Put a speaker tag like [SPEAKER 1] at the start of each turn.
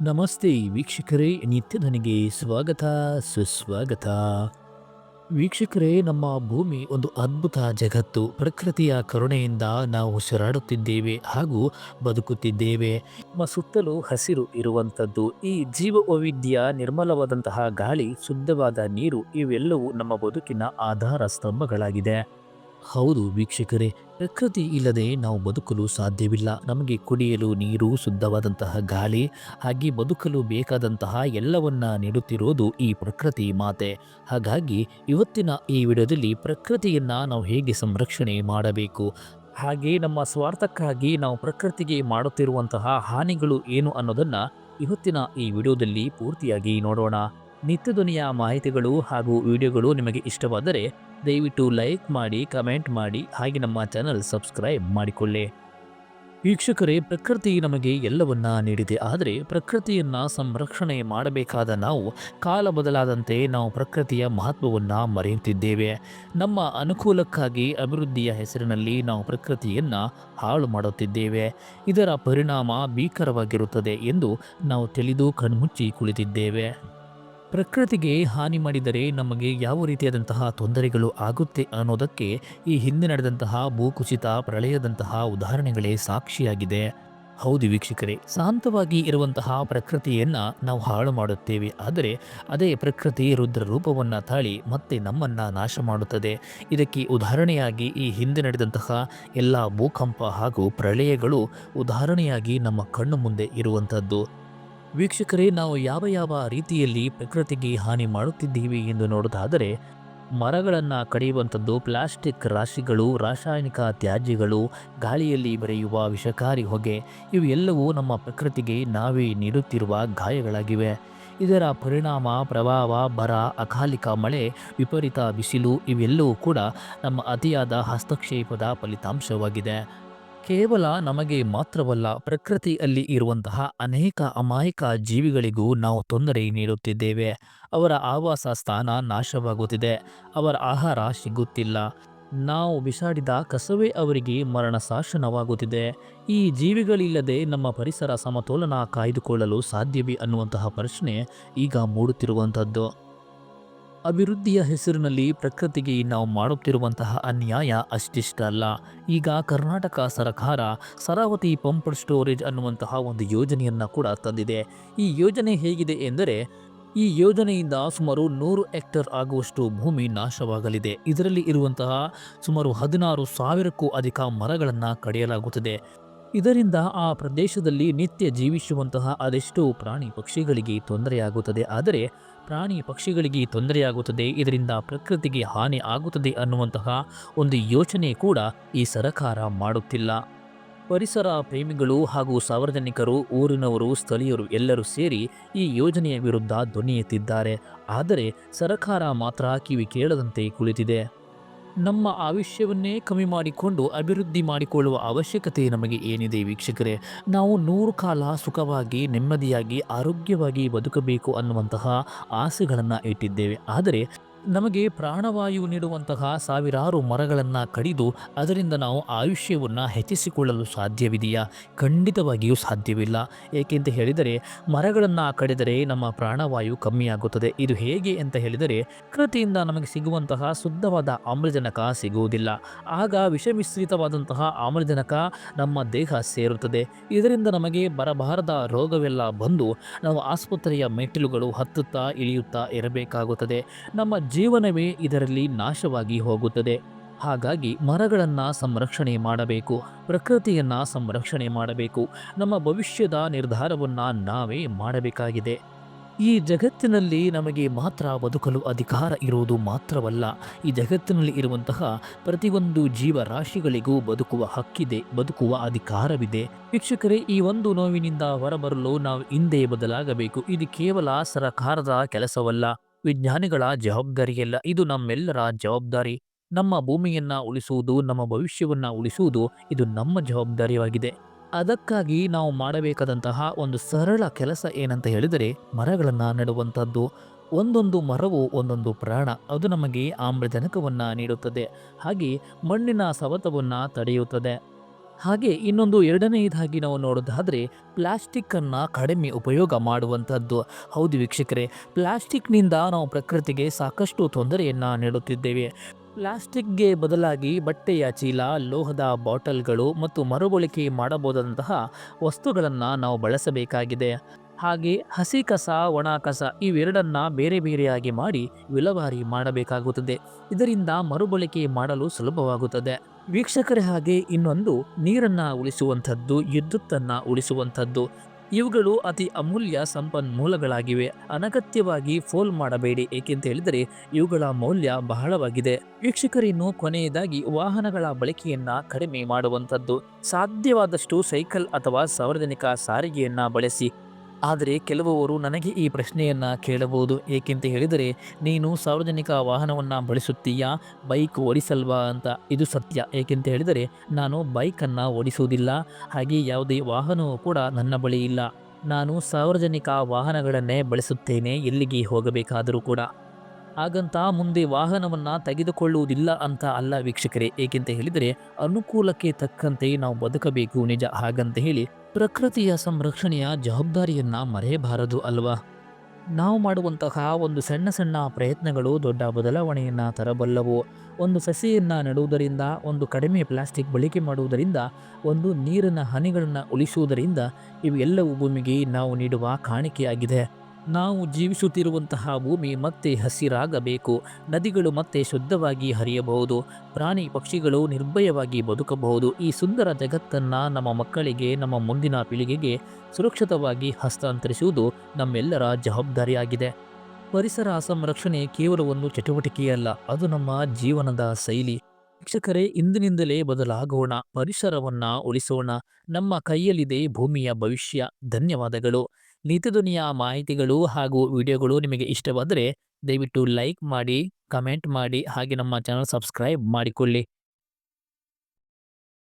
[SPEAKER 1] ನಮಸ್ತೆ ವೀಕ್ಷಕರೇ ನಿತ್ಯದನಿಗೆ ಸ್ವಾಗತ, ಸುಸ್ವಾಗತ. ವೀಕ್ಷಕರೇ, ನಮ್ಮ ಭೂಮಿ ಒಂದು ಅದ್ಭುತ ಜಗತ್ತು. ಪ್ರಕೃತಿಯ ಕರುಣೆಯಿಂದ ನಾವು ಉಸಿರಾಡುತ್ತಿದ್ದೇವೆ ಹಾಗೂ ಬದುಕುತ್ತಿದ್ದೇವೆ. ನಮ್ಮ ಸುತ್ತಲೂ ಹಸಿರು ಇರುವಂಥದ್ದು. ಈ ಜೀವ ವೈವಿಧ್ಯ ನಿರ್ಮಲವಾದಂತಹ ಗಾಳಿ, ಶುದ್ಧವಾದ ನೀರು, ಇವೆಲ್ಲವೂ ನಮ್ಮ ಬದುಕಿನ ಆಧಾರ ಸ್ತಂಭಗಳಾಗಿದೆ. ಹೌದು ವೀಕ್ಷಕರೇ, ಪ್ರಕೃತಿ ಇಲ್ಲದೆ ನಾವು ಬದುಕಲು ಸಾಧ್ಯವಿಲ್ಲ. ನಮಗೆ ಕುಡಿಯಲು ನೀರು, ಶುದ್ಧವಾದಂತಹ ಗಾಳಿ, ಹಾಗೆ ಬದುಕಲು ಬೇಕಾದಂತಹ ಎಲ್ಲವನ್ನ ನೀಡುತ್ತಿರುವುದು ಈ ಪ್ರಕೃತಿ ಮಾತೆ. ಹಾಗಾಗಿ ಇವತ್ತಿನ ಈ ವಿಡಿಯೋದಲ್ಲಿ ಪ್ರಕೃತಿಯನ್ನ ನಾವು ಹೇಗೆ ಸಂರಕ್ಷಣೆ ಮಾಡಬೇಕು? ಹಾಗೆ ನಮ್ಮ ಸ್ವಾರ್ಥಕ್ಕಾಗಿ ನಾವು ಪ್ರಕೃತಿಗೆ ಮಾಡುತ್ತಿರುವಂತಹ ಹಾನಿಗಳು ಏನು ಅನ್ನೋದನ್ನ ಇವತ್ತಿನ ಈ ವಿಡಿಯೋದಲ್ಲಿ ಪೂರ್ತಿಯಾಗಿ ನೋಡೋಣ. ನಿತ್ಯಧ್ವನಿಯ ಮಾಹಿತಿಗಳು ಹಾಗೂ ವಿಡಿಯೋಗಳು ನಿಮಗೆ ಇಷ್ಟವಾದರೆ ದಯವಿಟ್ಟು ಲೈಕ್ ಮಾಡಿ, ಕಮೆಂಟ್ ಮಾಡಿ, ಹಾಗೆ ನಮ್ಮ ಚಾನಲ್ ಸಬ್ಸ್ಕ್ರೈಬ್ ಮಾಡಿಕೊಳ್ಳಿ. ವೀಕ್ಷಕರೇ, ಪ್ರಕೃತಿ ನಮಗೆ ಎಲ್ಲವನ್ನ ನೀಡಿದೆ. ಆದರೆ ಪ್ರಕೃತಿಯನ್ನ ಸಂರಕ್ಷಣೆ ಮಾಡಬೇಕಾದ ನಾವು ಕಾಲ ಬದಲಾದಂತೆ ನಾವು ಪ್ರಕೃತಿಯ ಮಹತ್ವವನ್ನು ಮರೆಯುತ್ತಿದ್ದೇವೆ. ನಮ್ಮ ಅನುಕೂಲಕ್ಕಾಗಿ ಅಭಿವೃದ್ಧಿಯ ಹೆಸರಿನಲ್ಲಿ ನಾವು ಪ್ರಕೃತಿಯನ್ನು ಹಾಳು ಮಾಡುತ್ತಿದ್ದೇವೆ. ಇದರ ಪರಿಣಾಮ ಭೀಕರವಾಗಿರುತ್ತದೆ ಎಂದು ನಾವು ತಿಳಿದು ಕಣ್ಮುಚ್ಚಿ ಕುಳಿತಿದ್ದೇವೆ. ಪ್ರಕೃತಿಗೆ ಹಾನಿ ಮಾಡಿದರೆ ನಮಗೆ ಯಾವ ರೀತಿಯಾದಂತಹ ತೊಂದರೆಗಳು ಆಗುತ್ತೆ ಅನ್ನೋದಕ್ಕೆ ಈ ಹಿಂದೆ ನಡೆದಂತಹ ಭೂಕುಸಿತ ಪ್ರಳಯದಂತಹ ಉದಾಹರಣೆಗಳೇ ಸಾಕ್ಷಿಯಾಗಿದೆ. ಹೌದು ವೀಕ್ಷಕರೇ, ಶಾಂತವಾಗಿ ಇರುವಂತಹ ಪ್ರಕೃತಿಯನ್ನು ನಾವು ಹಾಳು ಮಾಡುತ್ತೇವೆ. ಆದರೆ ಅದೇ ಪ್ರಕೃತಿ ರುದ್ರ ರೂಪವನ್ನು ತಾಳಿ ಮತ್ತೆ ನಮ್ಮನ್ನು ನಾಶ ಮಾಡುತ್ತದೆ. ಇದಕ್ಕೆ ಉದಾಹರಣೆಯಾಗಿ ಈ ಹಿಂದೆ ನಡೆದಂತಹ ಎಲ್ಲ ಭೂಕಂಪ ಹಾಗೂ ಪ್ರಳಯಗಳು ಉದಾಹರಣೆಯಾಗಿ ನಮ್ಮ ಕಣ್ಣು ಮುಂದೆ ಇರುವಂಥದ್ದು. ವೀಕ್ಷಕರೇ, ನಾವು ಯಾವ ಯಾವ ರೀತಿಯಲ್ಲಿ ಪ್ರಕೃತಿಗೆ ಹಾನಿ ಮಾಡುತ್ತಿದ್ದೀವಿ ಎಂದು ನೋಡೋದಾದರೆ, ಮರಗಳನ್ನು ಕಡಿಯುವಂಥದ್ದು ಪ್ಲಾಸ್ಟಿಕ್ ರಾಶಿಗಳು, ರಾಸಾಯನಿಕ ತ್ಯಾಜ್ಯಗಳು, ಗಾಳಿಯಲ್ಲಿ ಬರೆಯುವ ವಿಷಕಾರಿ ಹೊಗೆ, ಇವೆಲ್ಲವೂ ನಮ್ಮ ಪ್ರಕೃತಿಗೆ ನಾವೇ ನೀಡುತ್ತಿರುವ ಗಾಯಗಳಾಗಿವೆ. ಇದರ ಪರಿಣಾಮ ಪ್ರಭಾವ ಬರ, ಅಕಾಲಿಕ ಮಳೆ, ವಿಪರೀತ ಬಿಸಿಲು, ಇವೆಲ್ಲವೂ ಕೂಡ ನಮ್ಮ ಅತಿಯಾದ ಹಸ್ತಕ್ಷೇಪದ ಫಲಿತಾಂಶವಾಗಿದೆ. ಕೇವಲ ನಮಗೆ ಮಾತ್ರವಲ್ಲ, ಪ್ರಕೃತಿಯಲ್ಲಿ ಇರುವಂತಹ ಅನೇಕ ಅಮಾಯಕ ಜೀವಿಗಳಿಗೂ ನಾವು ತೊಂದರೆ ನೀಡುತ್ತಿದ್ದೇವೆ. ಅವರ ಆವಾಸ ಸ್ಥಾನ ನಾಶವಾಗುತ್ತಿದೆ. ಅವರ ಆಹಾರ ಸಿಗುತ್ತಿಲ್ಲ. ನಾವು ಬಿಸಾಡಿದ ಕಸವೇ ಅವರಿಗೆ ಮರಣ ಶಾಸನವಾಗುತ್ತಿದೆ ಈ ಜೀವಿಗಳಿಲ್ಲದೆ ನಮ್ಮ ಪರಿಸರ ಸಮತೋಲನ ಕಾಯ್ದುಕೊಳ್ಳಲು ಸಾಧ್ಯವೇ ಅನ್ನುವಂತಹ ಪ್ರಶ್ನೆ ಈಗ ಮೂಡುತ್ತಿರುವಂಥದ್ದು. ಅಭಿವೃದ್ಧಿಯ ಹೆಸರಿನಲ್ಲಿ ಪ್ರಕೃತಿಗೆ ನಾವು ಮಾಡುತ್ತಿರುವಂತಹ ಅನ್ಯಾಯ ಅಷ್ಟಿಷ್ಟಲ್ಲ ಈಗ ಕರ್ನಾಟಕ ಸರ್ಕಾರ ಸರಾವತಿ ಪಂಪ್ ಸ್ಟೋರೇಜ್ ಅನ್ನುವಂತಹ ಒಂದು ಯೋಜನೆಯನ್ನು ಕೂಡ ತಂದಿದೆ. ಈ ಯೋಜನೆ ಹೇಗಿದೆ ಎಂದರೆ, ಈ ಯೋಜನೆಯಿಂದ ಸುಮಾರು ನೂರು ಹೆಕ್ಟರ್ ಆಗುವಷ್ಟು ಭೂಮಿ ನಾಶವಾಗಲಿದೆ. ಇದರಲ್ಲಿ ಇರುವಂತಹ ಸುಮಾರು ಹದಿನಾರು ಸಾವಿರಕ್ಕೂ ಅಧಿಕ ಮರಗಳನ್ನು ಕಡಿಯಲಾಗುತ್ತದೆ. ಇದರಿಂದ ಆ ಪ್ರದೇಶದಲ್ಲಿ ನಿತ್ಯ ಜೀವಿಸುವಂತಹ ಅದೆಷ್ಟೋ ಪ್ರಾಣಿ ಪಕ್ಷಿಗಳಿಗೆ ತೊಂದರೆಯಾಗುತ್ತದೆ. ಆದರೆ ಪ್ರಾಣಿ ಪಕ್ಷಿಗಳಿಗೆ ತೊಂದರೆಯಾಗುತ್ತದೆ, ಇದರಿಂದ ಪ್ರಕೃತಿಗೆ ಹಾನಿ ಆಗುತ್ತದೆ ಅನ್ನುವಂತಹ ಒಂದು ಯೋಚನೆ ಕೂಡ ಈ ಸರಕಾರ ಮಾಡುತ್ತಿಲ್ಲ. ಪರಿಸರ ಪ್ರೇಮಿಗಳು ಹಾಗೂ ಸಾರ್ವಜನಿಕರು, ಊರಿನವರು, ಸ್ಥಳೀಯರು ಎಲ್ಲರೂ ಸೇರಿ ಈ ಯೋಜನೆಯ ವಿರುದ್ಧ ಧ್ವನಿ ಎತ್ತಿದ್ದಾರೆ ಆದರೆ ಸರಕಾರ ಮಾತ್ರ ಕಿವಿ ಕೇಳದಂತೆ ಕುಳಿತಿದೆ. ನಮ್ಮ ಆಯುಷ್ಯವನ್ನೇ ಕಮ್ಮಿ ಮಾಡಿಕೊಂಡು ಅಭಿವೃದ್ಧಿ ಮಾಡಿಕೊಳ್ಳುವ ಅವಶ್ಯಕತೆ ನಮಗೆ ಏನಿದೆ ವೀಕ್ಷಕರೇ? ನಾವು ನೂರು ಕಾಲ ಸುಖವಾಗಿ, ನೆಮ್ಮದಿಯಾಗಿ, ಆರೋಗ್ಯವಾಗಿ ಬದುಕಬೇಕು ಅನ್ನುವಂತಹ ಆಸೆಗಳನ್ನು ಇಟ್ಟಿದ್ದೇವೆ. ಆದರೆ ನಮಗೆ ಪ್ರಾಣವಾಯು ನೀಡುವಂತಹ ಸಾವಿರಾರು ಮರಗಳನ್ನು ಕಡಿದು ಅದರಿಂದ ನಾವು ಆಯುಷ್ಯವನ್ನು ಹೆಚ್ಚಿಸಿಕೊಳ್ಳಲು ಸಾಧ್ಯವಿದೆಯಾ? ಖಂಡಿತವಾಗಿಯೂ ಸಾಧ್ಯವಿಲ್ಲ. ಏಕೆಂತ ಹೇಳಿದರೆ, ಮರಗಳನ್ನು ಕಡಿದರೆ ನಮ್ಮ ಪ್ರಾಣವಾಯು ಕಮ್ಮಿಯಾಗುತ್ತದೆ. ಇದು ಹೇಗೆ ಅಂತ ಹೇಳಿದರೆ, ಕೃತಿಯಿಂದ ನಮಗೆ ಸಿಗುವಂತಹ ಶುದ್ಧವಾದ ಆಮ್ಲಜನಕ ಸಿಗುವುದಿಲ್ಲ. ಆಗ ವಿಷಮಿಶ್ರಿತವಾದಂತಹ ಆಮ್ಲಜನಕ ನಮ್ಮ ದೇಹ ಸೇರುತ್ತದೆ. ಇದರಿಂದ ನಮಗೆ ಬರಬಾರದ ರೋಗವೆಲ್ಲ ಬಂದು ನಾವು ಆಸ್ಪತ್ರೆಯ ಮೆಟ್ಟಿಲುಗಳು ಹತ್ತುತ್ತಾ ಇಳಿಯುತ್ತಾ ಇರಬೇಕಾಗುತ್ತದೆ. ನಮ್ಮ ಜೀವನವೇ ಇದರಲ್ಲಿ ನಾಶವಾಗಿ ಹೋಗುತ್ತದೆ. ಹಾಗಾಗಿ ಮರಗಳನ್ನು ಸಂರಕ್ಷಣೆ ಮಾಡಬೇಕು, ಪ್ರಕೃತಿಯನ್ನು ಸಂರಕ್ಷಣೆ ಮಾಡಬೇಕು, ನಮ್ಮ ಭವಿಷ್ಯದ ನಿರ್ಧಾರವನ್ನು ನಾವೇ ಮಾಡಬೇಕಾಗಿದೆ. ಈ ಜಗತ್ತಿನಲ್ಲಿ ನಮಗೆ ಮಾತ್ರ ಬದುಕಲು ಅಧಿಕಾರ ಇರುವುದು ಮಾತ್ರವಲ್ಲ, ಈ ಜಗತ್ತಿನಲ್ಲಿ ಇರುವಂತಹ ಪ್ರತಿಯೊಂದು ಜೀವರಾಶಿಗಳಿಗೂ ಬದುಕುವ ಹಕ್ಕಿದೆ, ಬದುಕುವ ಅಧಿಕಾರವಿದೆ. ವೀಕ್ಷಕರೇ, ಈ ಒಂದು ನೋವಿನಿಂದ ಹೊರಬರಲು ನಾವು ಹಿಂದೆ ಬದಲಾಗಬೇಕು. ಇದು ಕೇವಲ ಸರಕಾರದ ಕೆಲಸವಲ್ಲ. ವಿಜ್ಞಾನಿಗಳ ಜವಾಬ್ದಾರಿಯಲ್ಲ. ಇದು ನಮ್ಮೆಲ್ಲರ ಜವಾಬ್ದಾರಿ. ನಮ್ಮ ಭೂಮಿಯನ್ನ ಉಳಿಸುವುದು, ನಮ್ಮ ಭವಿಷ್ಯವನ್ನ ಉಳಿಸುವುದು ಇದು ನಮ್ಮ ಜವಾಬ್ದಾರಿಯಾಗಿದೆ. ಅದಕ್ಕಾಗಿ ನಾವು ಮಾಡಬೇಕಾದಂತಹ ಒಂದು ಸರಳ ಕೆಲಸ ಏನಂತ ಹೇಳಿದರೆ ಮರಗಳನ್ನು ನೆಡುವಂಥದ್ದು. ಒಂದೊಂದು ಮರವು ಒಂದೊಂದು ಪ್ರಾಣ. ಅದು ನಮಗೆ ಆಮ್ಲಜನಕವನ್ನು ನೀಡುತ್ತದೆ. ಹಾಗೆ ಮಣ್ಣಿನ ಸವತವನ್ನು ತಡೆಯುತ್ತದೆ. ಹಾಗೆ ಇನ್ನೊಂದು ಎರಡನೆಯದಾಗಿ ನಾವು ನೋಡೋದಾದರೆ ಪ್ಲಾಸ್ಟಿಕ್ಕನ್ನು ಕಡಿಮೆ ಉಪಯೋಗ ಮಾಡುವಂಥದ್ದು. ಹೌದು ವೀಕ್ಷಕರೇ, ಪ್ಲಾಸ್ಟಿಕ್ನಿಂದ ನಾವು ಪ್ರಕೃತಿಗೆ ಸಾಕಷ್ಟು ತೊಂದರೆಯನ್ನು ನೀಡುತ್ತಿದ್ದೇವೆ. ಪ್ಲಾಸ್ಟಿಕ್ಗೆ ಬದಲಾಗಿ ಬಟ್ಟೆಯ ಚೀಲ, ಲೋಹದ ಬಾಟಲ್ಗಳು ಮತ್ತು ಮರುಬಳಕೆ ಮಾಡಬಹುದಂತಹ ವಸ್ತುಗಳನ್ನು ನಾವು ಬಳಸಬೇಕಾಗಿದೆ. ಹಾಗೆ ಹಸಿ ಕಸ, ಒಣ ಕಸ ಇವೆರಡನ್ನ ಬೇರೆ ಬೇರೆಯಾಗಿ ಮಾಡಿ ವಿಲವಾರಿ ಮಾಡಬೇಕಾಗುತ್ತದೆ. ಇದರಿಂದ ಮರುಬಳಕೆ ಮಾಡಲು ಸುಲಭವಾಗುತ್ತದೆ. ವೀಕ್ಷಕರೇ ಹಾಗೆ ಇನ್ನೊಂದು ನೀರನ್ನ ಉಳಿಸುವಂಥದ್ದು, ವಿದ್ಯುತ್ತನ್ನು ಉಳಿಸುವಂಥದ್ದು. ಇವುಗಳು ಅತಿ ಅಮೂಲ್ಯ ಸಂಪನ್ಮೂಲಗಳಾಗಿವೆ. ಅನಗತ್ಯವಾಗಿ ಫೋಲ್ ಮಾಡಬೇಡಿ, ಏಕೆಂತ ಹೇಳಿದರೆ ಇವುಗಳ ಮೌಲ್ಯ ಬಹಳವಾಗಿದೆ. ವೀಕ್ಷಕರಿನ್ನು ಕೊನೆಯದಾಗಿ ವಾಹನಗಳ ಬಳಕೆಯನ್ನ ಕಡಿಮೆ ಮಾಡುವಂಥದ್ದು. ಸಾಧ್ಯವಾದಷ್ಟು ಸೈಕಲ್ ಅಥವಾ ಸಾರ್ವಜನಿಕ ಸಾರಿಗೆಯನ್ನ ಬಳಸಿ ಆದರೆ ಕೆಲವರು ನನಗೆ ಈ ಪ್ರಶ್ನೆಯನ್ನು ಕೇಳಬಹುದು. ಏಕೆಂತ ಹೇಳಿದರೆ, ನೀನು ಸಾರ್ವಜನಿಕ ವಾಹನವನ್ನು ಬಳಸುತ್ತೀಯಾ, ಬೈಕ್ ಓಡಿಸಲ್ವಾ ಅಂತ ಇದು ಸತ್ಯ. ಏಕೆಂತ ಹೇಳಿದರೆ, ನಾನು ಬೈಕನ್ನು ಓಡಿಸುವುದಿಲ್ಲ, ಹಾಗೆ ಯಾವುದೇ ವಾಹನವೂ ಕೂಡ ನನ್ನ ಬಳಿ ಇಲ್ಲ. ನಾನು ಸಾರ್ವಜನಿಕ ವಾಹನಗಳನ್ನೇ ಬಳಸುತ್ತೇನೆ, ಎಲ್ಲಿಗೆ ಹೋಗಬೇಕಾದರೂ ಕೂಡ. ಹಾಗಂತ ಮುಂದೆ ವಾಹನವನ್ನು ತೆಗೆದುಕೊಳ್ಳುವುದಿಲ್ಲ ಅಂತ ಅಲ್ಲ ವೀಕ್ಷಕರೇ. ಏಕೆಂತ ಹೇಳಿದರೆ, ಅನುಕೂಲಕ್ಕೆ ತಕ್ಕಂತೆ ನಾವು ಬದುಕಬೇಕು, ನಿಜ. ಹಾಗಂತ ಹೇಳಿ ಪ್ರಕೃತಿಯ ಸಂರಕ್ಷಣೆಯ ಜವಾಬ್ದಾರಿಯನ್ನು ಮರೆಯಬಾರದು ಅಲ್ವಾ? ನಾವು ಮಾಡುವಂತಹ ಒಂದು ಸಣ್ಣ ಸಣ್ಣ ಪ್ರಯತ್ನಗಳು ದೊಡ್ಡ ಬದಲಾವಣೆಯನ್ನ ತರಬಲ್ಲವು. ಒಂದು ಸಸಿಯನ್ನ ನೆಡುವುದರಿಂದ, ಒಂದು ಕಡಿಮೆ ಪ್ಲಾಸ್ಟಿಕ್ ಬಳಕೆ ಮಾಡುವುದರಿಂದ, ಒಂದು ನೀರಿನ ಹನಿಗಳನ್ನು ಉಳಿಸುವುದರಿಂದ ಇವೆಲ್ಲವೂ ಭೂಮಿಗೆ ನಾವು ನೀಡುವ ಕಾಣಿಕೆಯಾಗಿದೆ. ನಾವು ಜೀವಿಸುತ್ತಿರುವಂತಹ ಭೂಮಿ ಮತ್ತೆ ಹಸಿರಾಗಬೇಕು. ನದಿಗಳು ಮತ್ತೆ ಶುದ್ಧವಾಗಿ ಹರಿಯಬಹುದು. ಪ್ರಾಣಿ ಪಕ್ಷಿಗಳು ನಿರ್ಭಯವಾಗಿ ಬದುಕಬಹುದು. ಈ ಸುಂದರ ಜಗತ್ತನ್ನು ನಮ್ಮ ಮಕ್ಕಳಿಗೆ, ನಮ್ಮ ಮುಂದಿನ ಪೀಳಿಗೆಗೆ ಸುರಕ್ಷಿತವಾಗಿ ಹಸ್ತಾಂತರಿಸುವುದು ನಮ್ಮೆಲ್ಲರ ಜವಾಬ್ದಾರಿಯಾಗಿದೆ. ಪರಿಸರ ಸಂರಕ್ಷಣೆ ಕೇವಲ ಒಂದು ಚಟುವಟಿಕೆಯಲ್ಲ, ಅದು ನಮ್ಮ ಜೀವನದ ಶೈಲಿ. ಶಿಕ್ಷಕರೇ, ಇಂದಿನಿಂದಲೇ ಬದಲಾಗೋಣ, ಪರಿಸರವನ್ನ ಉಳಿಸೋಣ. ನಮ್ಮ ಕೈಯಲ್ಲಿದೆ ಭೂಮಿಯ ಭವಿಷ್ಯ. ಧನ್ಯವಾದಗಳು. ನಿತ್ಯಧ್ವನಿಯ ಮಾಹಿತಿಗಳು ಹಾಗೂ ವಿಡಿಯೋಗಳು ನಿಮಗೆ ಇಷ್ಟವಾದರೆ ದಯವಿಟ್ಟು ಲೈಕ್ ಮಾಡಿ, ಕಮೆಂಟ್ ಮಾಡಿ ಹಾಗೆ ನಮ್ಮ ಚಾನಲ್ ಸಬ್ಸ್ಕ್ರೈಬ್ ಮಾಡಿಕೊಳ್ಳಿ.